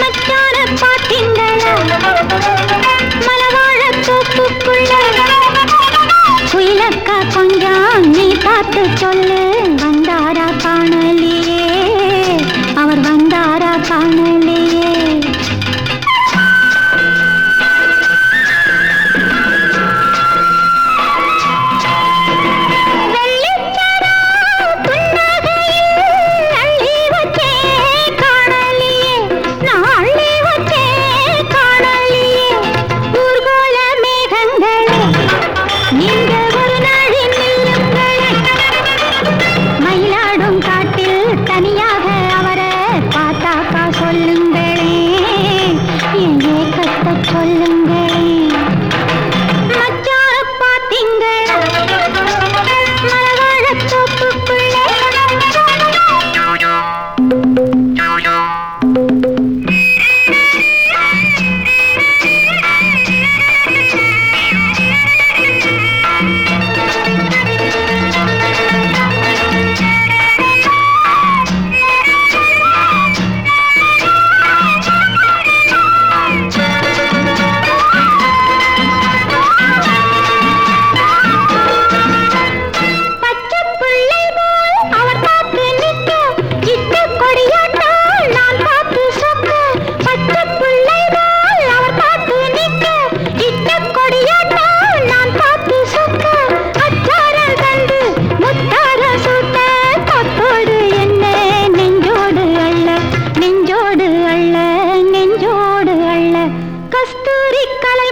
மச்சான பாத்தீங்களா? கஸ்தூரி கலை